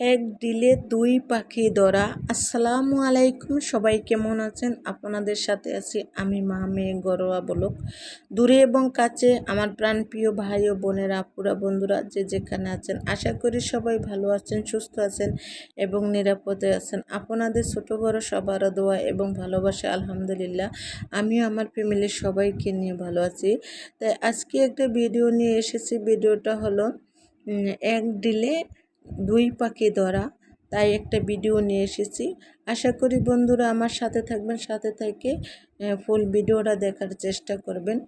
এক ডিলে দুই পাখি ধরা। আসসালামু আলাইকুম, সবাই কেমন আছেন? আপনাদের সাথে আছি আমি মা মেয়ে গরোয়া বলক দূরে এবং কাছে আমার প্রাণপ্রিয় ভাই ও বোনেরা আপুরা বন্ধুরা যে যেখানে আছেন, আশা করি সবাই ভালো আছেন, সুস্থ আছেন এবং নিরাপদে আছেন। আপনাদের ছোট বড় সবার দোয়া এবং ভালোবাসা, আলহামদুলিল্লাহ। আমিও আমার ফ্যামিলির সবাইকে নিয়ে ভালো আছি। তাই আজকে একটা ভিডিও নিয়ে এসেছি। ভিডিওটা হলো এক ডিলে দুই পাখি ধরা, তাই একটা ভিডিও নিয়ে এসেছি। আশা করি বন্ধুরা আমার সাথে থাকবেন, সাথে থেকে ফুল ভিডিওটা দেখার চেষ্টা করবেন।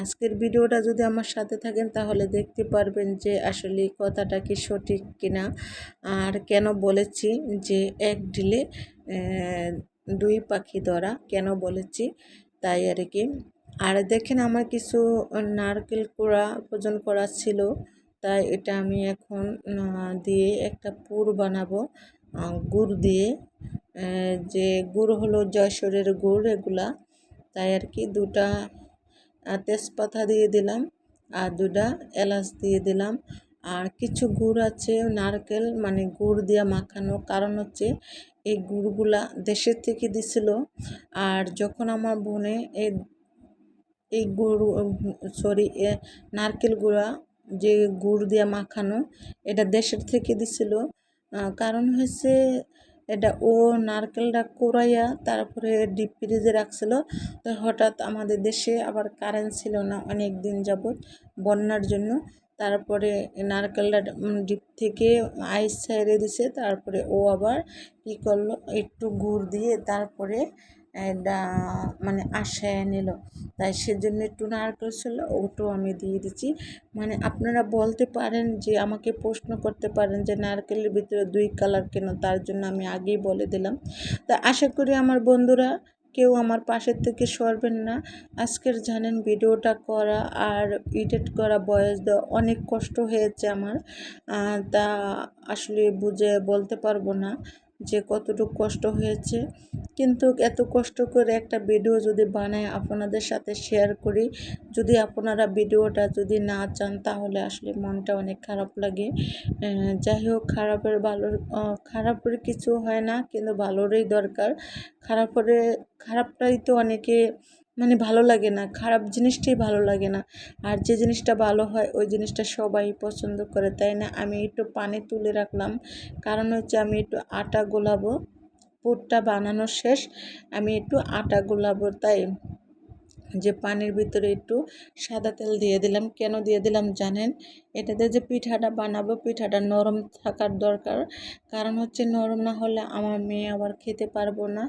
আজকের ভিডিওটা যদি আমার সাথে থাকেন, তাহলে দেখতে পারবেন যে আসলে কথাটা কি সঠিক কিনা। আর কেন বলেছি যে এক ডিলে দুই পাখি ধরা, কেন বলেছি তাই আর কি। আর দেখেন আমার কিছু নারকেল কোড়া ওজন করা ছিল। তাই এটা আমি এখন দিয়ে একটা পুর বানাবো। গুড় দিয়ে। যে গুড় হলো জয়সরের গুড় এগুলা, তাই আর কি দুটা তেজপাতা দিয়ে দিলাম আর দুটা এলাচ দিয়ে দিলাম। আর কিছু গুড় আছে, নারকেল মানে গুড় দিয়ে মাখানো। কারণ হচ্ছে এই গুড়গুলা দেশের থেকে দিছিল। আর যখন আমার বোনে এই এই গুড় সরি নারকেল গুঁড়া যে গুড় দিয়ে মাখানো, এটা দেশের থেকে দিছিল। কারণ হয়েছে এটা ও নারকেলটা কোরাইয়া তারপরে ডিপ ফ্রিজে রাখছিল। তো হঠাৎ আমাদের দেশে আবার কারেন্ট ছিল না অনেক দিন যাবৎ বন্যার জন্য। তারপরে নারকেলটা ডিপ থেকে আইস ছাইড়ে দিছে। তারপরে ও আবার কী করল, একটু গুড় দিয়ে তারপরে মানে আশায় নিল। তাই সেজন্য একটু নারকেল ছিল ওটাও আমি দিয়ে দিচ্ছি। মানে আপনারা বলতে পারেন যে, আমাকে প্রশ্ন করতে পারেন যে, নারকেলের ভিতরে দুই কালার কেন? তার জন্য আমি আগেই বলে দিলাম। তা আশা করি আমার বন্ধুরা কেউ আমার পাশের থেকে সরবেন না। আজকের জানেন ভিডিওটা করা আর এডিট করা বয়স দেওয়া অনেক কষ্ট হয়েছে আমার। তা আসলে বুঝে বলতে পারব না। যে কতটুকু কষ্ট হয়েছে। কিন্তু এত কষ্ট করে একটা ভিডিও যদি বানায় আপনাদের সাথে শেয়ার করি। যদি আপনারা ভিডিওটা যদি না চান, তাহলে আসলে মনটা অনেক খারাপ লাগে। যাই হোক, খারাপের ভালোর খারাপের কিছু হয় না, কিন্তু ভালোরই দরকার। খারাপের, খারাপটাই তো অনেকে মানে ভালো লাগে না, খারাপ জিনিসটাই ভালো লাগে না। আর যে জিনিসটা ভালো হয়, ওই জিনিসটা সবাই পছন্দ করে, তাই না? আমি একটু পানি তুলে রাখলাম। কারণ হচ্ছে আমি একটু আটা গোলাবো, পুরটা বানানো শেষ, আমি একটু আটা গোলাবো, তাই যে পানির ভিতরে একটু সাদা তেল দিয়ে দিলাম। কেন দিয়ে দিলাম জানেন? এটাতে যে পিঠাটা বানাবো, পিঠাটা নরম থাকার দরকার। কারণ হচ্ছে নরম না হলে আমার মেয়ে আবার খেতে পারব না।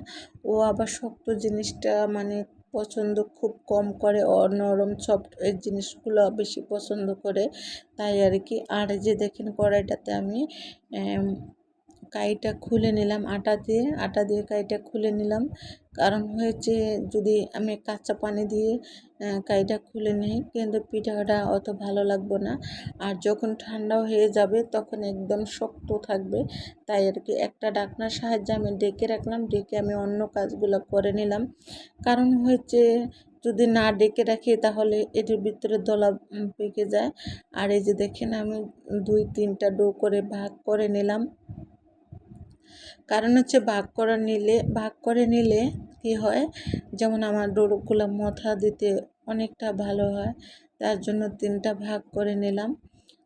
ও আবার শক্ত জিনিসটা মানে পছন্দ খুব কম করে নরম সফট এই জিনিসগুলো বেশি পছন্দ করে। তাই আর কি। আর যে দেখেন কড়াইটাতে আমি কাইটা খুলে নিলাম আটা দিয়ে আটা দিয়ে কাইটা খুলে নিলাম। কারণ হয়েছে যদি আমি কাঁচা পানি দিয়ে কাইটা খুলে নিই, কিন্তু পিঠাটা অত ভালো লাগবে না। আর যখন ঠান্ডা হয়ে যাবে, তখন একদম শক্ত থাকবে। তাই আর কি একটা ডাকনার সাহায্যে আমি ডেকে রাখলাম, ডেকে আমি অন্য কাজগুলো করে নিলাম। কারণ হয়েছে যদি না ডেকে রাখি, তাহলে এটির ভিতরে দলা পেকে যায়। আর এই যে দেখেন আমি দুই, তিনটা ডো করে ভাগ করে নিলাম। কারণ হচ্ছে ভাগ করা নিলে, ভাগ করে নিলে কি হয়? যেমন আমার ডোরগুলো মথা দিতে অনেকটা ভালো হয়, তার জন্য তিনটা ভাগ করে নিলাম।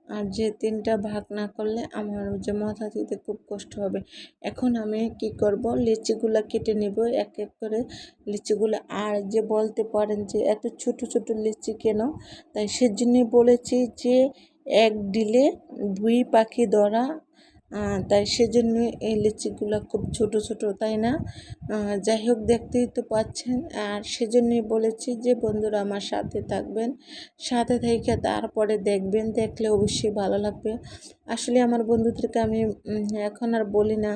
আর যে তিনটা ভাগ না করলে আমার যে মাথা দিতে খুব কষ্ট হবে। এখন আমি কি করব? লিচিগুলো কেটে নেব, এক এক করে লিচিগুলো। আর যে বলতে পারেন যে এত ছোট ছোট লিচি কেন? তাই সেজন্যই বলেছি যে এক ডিলে দুই পাখি ধরা তাই সেজন্য এই লিচিগুলো খুব ছোট ছোট, তাই না? যাই হোক, দেখতেই তো পাচ্ছেন। আর সেজন্যই বলেছি যে, বন্ধুরা আমার সাথে থাকবেন, সাথে থেকে তারপরে দেখবেন, দেখলে অবশ্যই ভালো লাগবে। আসলে আমার বন্ধুদেরকে আমি এখন আর বলি না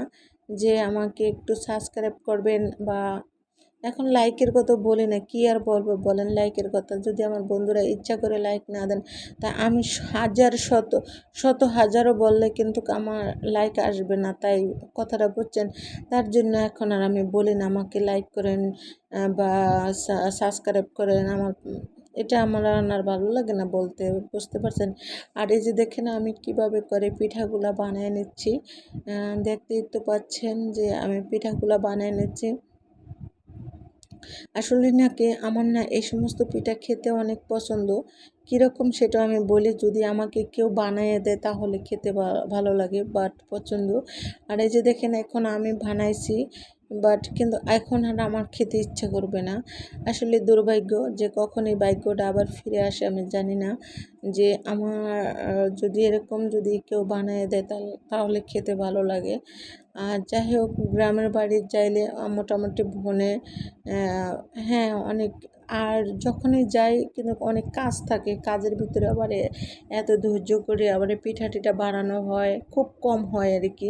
যে, আমাকে একটু সাবস্ক্রাইব করবেন বা এখন লাইকের কথা বলি না, কি আর বলব বলেন লাইকের কথা? যদি আমার বন্ধুরা ইচ্ছা করে লাইক না দেন, তা আমি হাজার শত শত হাজারও বললে কিন্তু আমার লাইক আসবে না, তাই কথাটা বুঝছেন? তার জন্য এখন আর আমি বলি না, আমাকে লাইক করেন বা সাবস্ক্রাইব করেন, আমার, এটা আমার রান্নার ভালো লাগে না বলতে, বুঝতে পারছেন? আর এই যে দেখেন আমি কীভাবে করে পিঠাগুলা বানিয়ে নিচ্ছি দেখতেই তো পাচ্ছেন যে আমি পিঠাগুলা বানিয়ে নিচ্ছি। আসলে নাকি আমার না এই সমস্ত পিঠা খেতে অনেক পছন্দ। কীরকম সেটা আমি বলি, যদি আমাকে কেউ বানিয়ে দেয় তাহলে খেতে ভালো লাগে বাট পছন্দ। আর এই যে দেখেন, এখন আমি বানাইছি বাট কিন্তু এখন আর আমার খেতে ইচ্ছা করবে না। আসলে দুর্ভাগ্য যে কখন এই ভাগ্যটা আবার ফিরে আসে, আমি জানি না। যে আমার, যদি এরকম যদি কেউ বানিয়ে দেয় তাহলে খেতে ভালো লাগে। আর যাই হোক গ্রামের বাড়ি চাইলে মোটামুটি আহ, হ্যাঁ অনেক আর যখনই যাই কিন্তু অনেক কাজ থাকে। কাজের ভিতরে আবার এত ধৈর্য করে আবার পিঠা টিঠা বানানো হয় খুব কম হয় আর কি।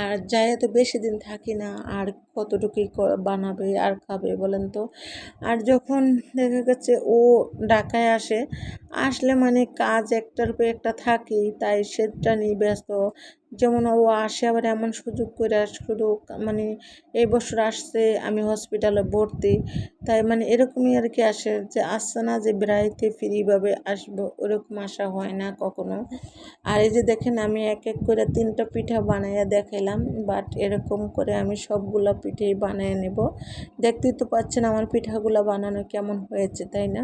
আর যাই এত বেশি দিন থাকি না আর কতটুকুই বানাবে আর খাবে বলেন তো। আর যখন দেখা গেছে ও ঢাকায় আসে আসলে মানে কাজ একটার পর একটা থাকেই তাই সেটা নিয়ে ব্যস্ত। যেমন ও আসে, আবার এমন সুযোগ করে শুধু মানে এই বছর আসছে, আমি হসপিটালে ভর্তি। তাই মানে এরকমই আর কি আসে যে আসছে না যে বেড়াইতে ফ্রিভাবে আসব, ওরকম আসা হয় না কখনো। আর এই যে দেখেন, আমি এক এক করে তিনটা পিঠা বানাইয়া দেখাইলাম বাট এরকম করে আমি সবগুলো পিঠেই বানিয়ে নেব। দেখতেই তো পাচ্ছেন আমার পিঠাগুলো বানানো কেমন হয়েছে, তাই না?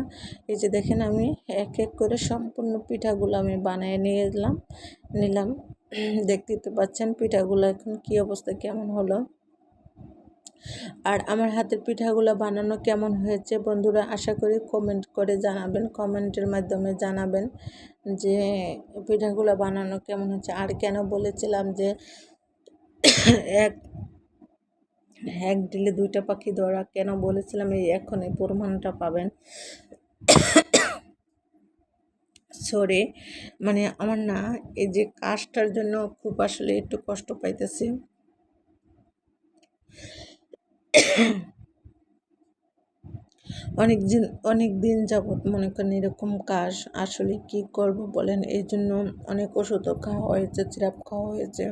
এই যে দেখেন, আমি এক এক করে সম্পূর্ণ পিঠাগুলো আমি বানিয়ে নিয়ে এলাম, নিলাম। দেখতেই তো পাচ্ছেন পিঠাগুলো এখন কী অবস্থা, কেমন হলো? আর আমার হাতের পিঠাগুলো বানানো কেমন হয়েছে বন্ধুরা আশা করি কমেন্ট করে জানাবেন কমেন্টের মাধ্যমে জানাবেন যে পিঠাগুলো বানানো কেমন হচ্ছে আর কেন বলেছিলাম যে এক এক দিলে দুইটা পাখি ধরা, কেন বলেছিলাম এই এখন এই প্রমাণটা পাবেন। সরি মানে আমার না এই যে কাজটার জন্য খুব আসলে একটু কষ্ট পাইতেছি। অনেক দিন অনেক দিন যাবৎ মনে করেন এরকম কাজ আসলে কি করব বলেন? এই জন্য অনেক ওষুধও খাওয়া হয়েছে, সিরাপ খাওয়া হয়েছে।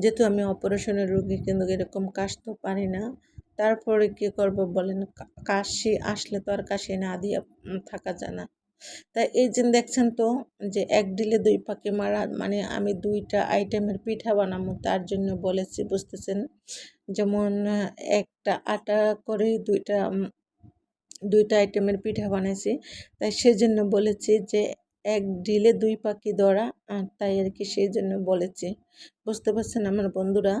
যেহেতু আমি অপারেশনের রোগী, কিন্তু এরকম কাশ তো পারি না। তারপরে কি করব বলেন? কাশি আসলে তো আর কাশি না দিয়ে থাকা যায় না। তাই এই যে দেখছেন তো যে এক ডিলে দুই পাখি মারা মানে আমি দুইটা আইটেমের পিঠা বানাবো তার জন্য বলেছি বুঝতেছেন? যেমন একটা আটা করে দুইটা দুইটা আইটেমের পিঠা বানাইছি। তাই সেজন্য বলেছি যে এক ডিলে দুই পাখি ধরা আহ, তাই আর কি সেই জন্য বলেছি। বুঝতে পারছেন আমার বন্ধুরা?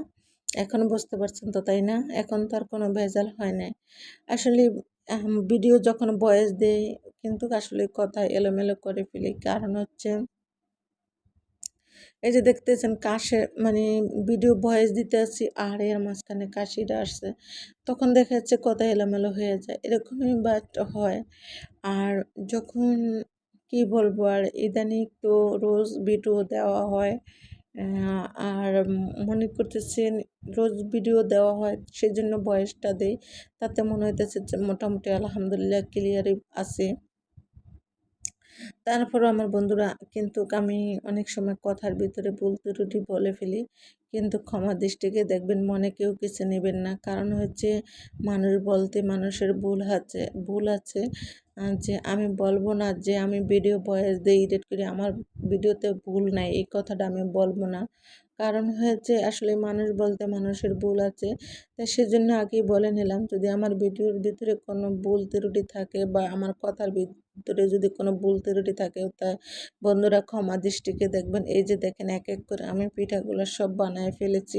এখন বুঝতে পারছেন তো তাই না? এখন তো আর কোনো ভেজাল হয় না আসলে ভিডিও যখন ভয়েস দেয়, কিন্তু আসলে কথা এলোমেলো করে ফেলি। কারণ হচ্ছে, এই যে দেখতেছেন কাশে মানে ভিডিও ভয়েস দিতে আসছি আর এর মাঝখানে কাশিটা আসছে, তখন দেখা যাচ্ছে কথা এলোমেলো হয়ে যায়। এরকমই বাট হয়। আর যখন, কি বলব, আর ইদানিং তো রোজ ভিডিও দেওয়া হয়। আর মনে করতেছেন রোজ ভিডিও দেওয়া হয় সেই জন্য বয়সটা দেই, তাতে মনে হইতেছে যে মোটামুটি আলহামদুলিল্লাহ ক্লিয়ারই আছে। তারপরও আমার বন্ধুরা কিন্তু আমি অনেক সময় কথার ভিতরে ভুল ত্রুটি বলে ফেলি। কিন্তু ক্ষমা দৃষ্টিকে দেখবেন, মনে কেউ কিছু নেবেন না। কারণ হচ্ছে মানুষ বলতে মানুষের ভুল আছে ভুল আছে যে আমি বলব না, যে আমি ভিডিও বয়েস দিয়ে এডিট করি, আমার ভিডিওতে ভুল নাই, এই কথাটা আমি বলব না। কারণ হয়েছে আসলে মানুষ বলতে মানুষের ভুল আছে। তাই সেজন্য আগেই বলে নিলাম, যদি আমার ভিডিওর ভিতরে কোনো ভুল ত্রুটি থাকে বা আমার কথার ভিতরে যদি কোনো ভুল ত্রুটি থাকে, তা বন্ধুরা ক্ষমা দৃষ্টিকে দেখবেন। এই যে দেখেন, এক এক করে আমি পিঠাগুলো সব বানায় ফেলেছি,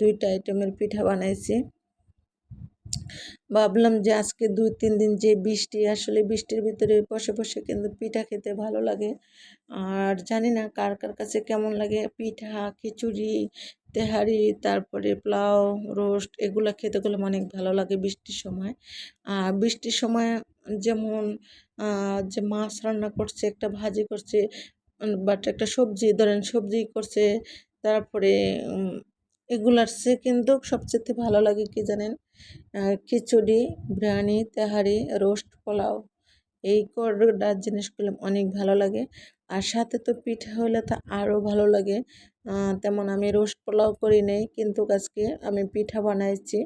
দুইটা আইটেমের পিঠা বানাইছি। ভাবলাম যে আজকে দুই, তিন দিন যে বৃষ্টি, আসলে বৃষ্টির ভিতরে বসে বসে কিন্তু পিঠা খেতে ভালো লাগে। আর জানি না কার কার কাছে কেমন লাগে, পিঠা, খিচুড়ি, তেহারি, তারপরে পোলাও, রোস্ট, এগুলো খেতে গেলে অনেক ভালো লাগে বৃষ্টির সময়। আর বৃষ্টির সময় যেমন যে মাছ রান্না করছে, একটা ভাজি করছে, বাট একটা সবজি, ধরেন সবজি করছে, তারপরে এগুলার সে কিন্তু সবচেয়ে ভালো লাগে কি জানেন? খিচুড়ি, বিরিয়ানি, তেহারি, রোস্ট, পোলাও এই কটা জিনিসগুলো অনেক ভালো লাগে। আর সাথে তো পিঠা হলে তো আরও ভালো লাগে। তেমন আমি রোস্ট পোলাও করি নাই, কিন্তু আজকে আমি পিঠা বানাইছি।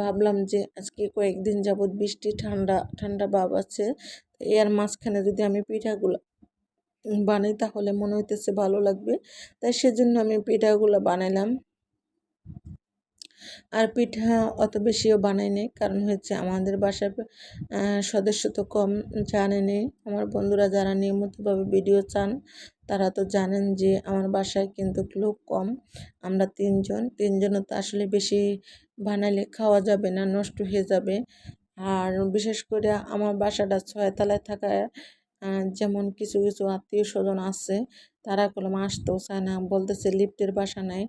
ভাবলাম যে আজকে কয়েকদিন যাবৎ বৃষ্টি, ঠান্ডা ঠান্ডা ভাব আছে। এর মাঝখানে যদি আমি পিঠাগুলো বানাই তাহলে মনে হইতেছে ভালো লাগবে। তাই সেজন্য আমি পিঠাগুলো বানাইলাম। আর পিঠা অত বেশিও বানাই নাই কারণ হচ্ছে আমাদের বাসায় সদস্য তো কম জানেনি। আমার বন্ধুরা যারা নিয়মিতভাবে ভিডিও চান, তারা তো জানেন যে আমার বাসায় কিন্তু লোক কম। আমরা তিনজন, তিনজনও তো আসলে বেশি বানালে খাওয়া যাবে না, নষ্ট হয়ে যাবে। আর বিশেষ করে আমার বাসাটা ছয়তলায় থাকায় যেমন কিছু কিছু আত্মীয় স্বজন আছে, তারা কলম আসতেও চায় না। বলতেছে লিফটের বাসা নাই।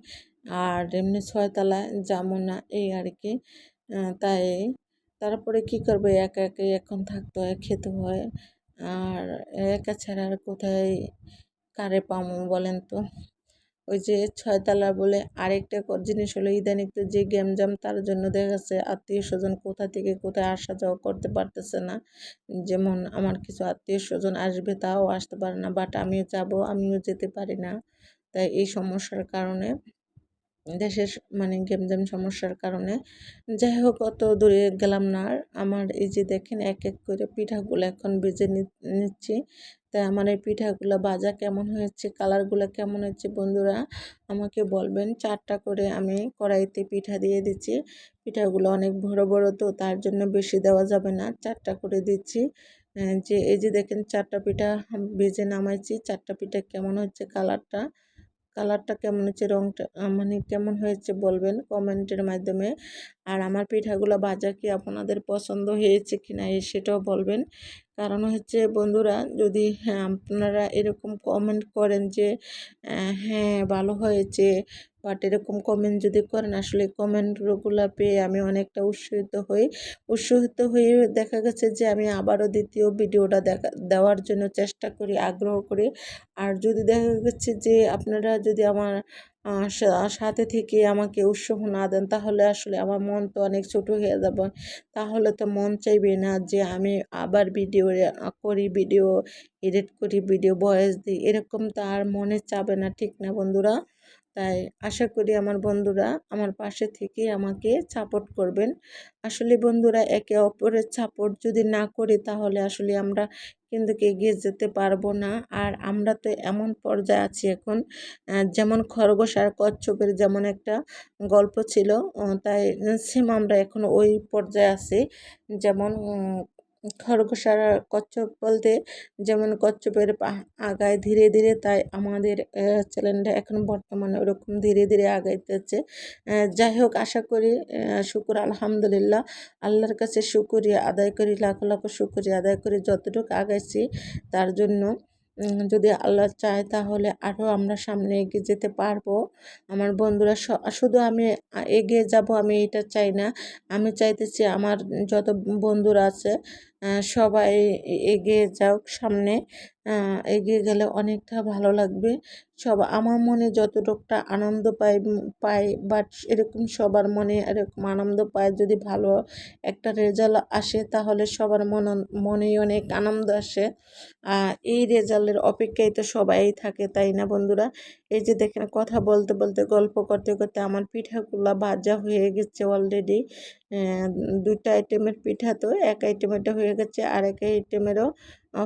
আর এমনি ছয়তলায় যাব না এই আর কি তাই তারপরে কি করবে? একা একাই এখন থাকতে হয়, খেতে হয়। আর একা ছাড়া আর কোথায় কারে পামো বলেন তো? ওই যে ছয়তলা বলে আরেকটা জিনিস হলো ইদানিং তো যে গেম জাম তার জন্য দেখা যাচ্ছে আত্মীয় স্বজন কোথা থেকে কোথায় আসা যাওয়া করতে পারতেছে না। যেমন আমার কিছু আত্মীয় স্বজন আসবে তাও আসতে পারে না বাট আমিও যাব, আমিও যেতে পারি না। তাই এই সমস্যার কারণে দেশের মানে গেম গেমজাম সমস্যার কারণে। যাই হোক, অত দূরে গেলাম না আর। আমার এই যে দেখেন এক এক করে পিঠাগুলো এখন বেজে নিচ্ছি। তাই আমার এই পিঠাগুলো বাজা কেমন হয়েছে, কালারগুলো কেমন হয়েছে বন্ধুরা আমাকে বলবেন। চারটা করে আমি কড়াইতে পিঠা দিয়ে দিচ্ছি। পিঠাগুলো অনেক বড় বড় তো, তার জন্য বেশি দেওয়া যাবে না। চারটা করে দিচ্ছি। যে, এই যে দেখেন, চারটা পিঠা ভেজে নামাইছি। চারটা পিঠা কেমন হচ্ছে কালারটা কালারটা কেমন হচ্ছে রঙটা মানে কেমন হয়েছে বলবেন কমেন্টের মাধ্যমে। আর আমার পিঠাগুলো বাজা কি আপনাদের পছন্দ হয়েছে কি না সেটাও বলবেন। কারণ হচ্ছে বন্ধুরা, যদি হ্যাঁ আপনারা এরকম কমেন্ট করেন যে হ্যাঁ ভালো হয়েছে বাট এরকম কমেন্ট যদি করেন, আসলে কমেন্টগুলো পেয়ে আমি অনেকটা উৎসাহিত হই। উৎসাহিত হয়ে দেখা গেছে যে আমি আবারও দ্বিতীয় ভিডিওটা দেখা, দেওয়ার জন্য চেষ্টা করি, আগ্রহ করি। আর যদি দেখা গেছে যে আপনারা যদি আমার সাথে থেকে আমাকে উৎসাহ না দেন, তাহলে আসলে আমার মন তো অনেক ছোটো হয়ে যাবে। তাহলে তো মন চাইবে না যে আমি আবার ভিডিও করি ভিডিও এডিট করি ভিডিও ভয়েস দিই। এরকম তো আর মনে চাবে না, ঠিক না বন্ধুরা? তাই আশা করি আমার বন্ধুরা আমার পাশে থেকে আমাকে সাপোর্ট করবেন। আসলে বন্ধুরা, একে অপরের সাপোর্ট যদি না করি তাহলে আসলে আমরা কিন্তু এগিয়ে যেতে পারব না। আর আমরা তো এমন পর্যায়ে আছি এখন যেমন খরগোশ আর কচ্ছপের যেমন একটা গল্প ছিল তাই সেম আমরা এখন ওই পর্যায়ে আছি। যেমন খরগোশ কচ্ছপ বলতে যেমন কচ্ছপের আগায় ধীরে ধীরে তাই আমাদের চ্যানেলটা এখন বর্তমানে ওরকম ধীরে ধীরে আগাইতেছে। যাই হোক, আশা করি শুকুর, আলহামদুলিল্লাহ। আল্লাহর কাছে শুকুরিয়া আদায় করি, লাখো লাখো শুকুরিয়া আদায় করি, যতটুকু আগাইছি তার জন্য। যদি আল্লাহ চায় তাহলে আরও আমরা সামনে এগিয়ে যেতে পারব। আমার বন্ধুরা শুধু আমি এগিয়ে যাব আমি এটা চাই না। আমি চাইতেছি আমার যত বন্ধুরা আছে সবাই এগিয়ে যাওক সামনে। এগিয়ে গেলে অনেকটা ভালো লাগবে। সব, আমার মনে যতটুকটা আনন্দ পাই পাই বাট এরকম সবার মনে এরকম আনন্দ পায়, যদি ভালো একটা রেজাল্ট আসে, তাহলে সবার মন, মনেই অনেক আনন্দ আসে। এই রেজাল্টের অপেক্ষায় তো সবাই থাকে, তাই না বন্ধুরা? এই যে দেখেন, কথা বলতে বলতে, গল্প করতে করতে আমার পিঠাগুলো ভাজা হয়ে গেছে অলরেডি দুইটা আইটেমের পিঠা তো, এক আইটেমেরটা হয়ে গেছে, আর এক আইটেমেরও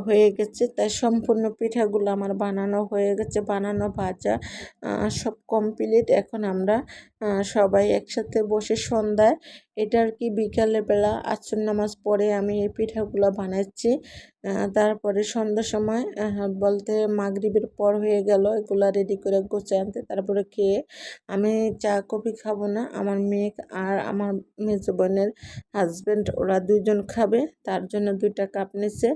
হয়ে গেছে। তাই সম্পূর্ণ পিঠাগুলো আমার বানানো হয়ে গেছে। বানানো, ভাজা সব কমপ্লিট এখন আমরা সবাই একসাথে বসে সন্ধ্যায় এটা আর কি বিকালের বেলা আচর নামাজ পড়ে আমি এই পিঠাগুলো বানাচ্ছি। তারপরে সন্ধ্যার সময় বলতে মাগরিবের পর হয়ে গেল। এগুলো রেডি করে গোছে আনতে। তারপরে খেয়ে আমি চা, কফি খাব না। আমার মেয়ে আর আমার মেজো বোনের হাজব্যান্ড ওরা দুজন খাবে। তার জন্য দুইটা কাপ নিচ্ছে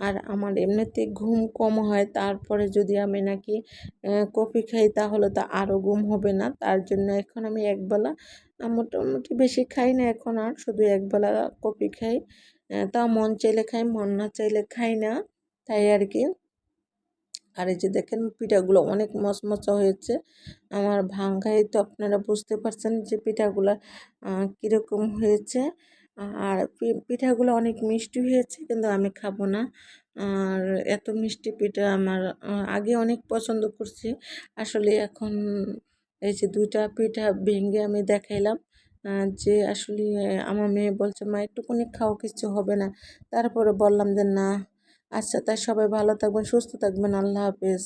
আর আমার এমনিতে ঘুম কম হয়, তারপরে যদি আমি নাকি কফি খাই তাহলে তো আরও ঘুম হবে না। তার জন্য এখন আমি একবেলা মোটামুটি বেশি খাই না এখন আর, শুধু একবেলা কফি খাই। তা মন চাইলে খাই, মন না চাইলে খাই না, তাই আর কি। আর এই যে দেখেন পিঠাগুলো অনেক মচমচা হয়েছে, আমার ভাঙ্গাই তো আপনারা বুঝতে পারছেন যে পিঠাগুলো কীরকম হয়েছে। আর পিঠাগুলো অনেক মিষ্টি হয়েছে কিন্তু আমি খাব না। আর এত মিষ্টি পিঠা আমার আগে অনেক পছন্দ করছি। আসলে এখন এই যে দুইটা পিঠা ভেঙে আমি দেখাইলাম যে আসলে আমার মেয়ে বলছে, মা, একটুকুনি খাও কিছু হবে না। তারপরে বললাম যে, না। আচ্ছা তাই সবাই ভালো থাকবেন, সুস্থ থাকবেন, আল্লাহ হাফেজ।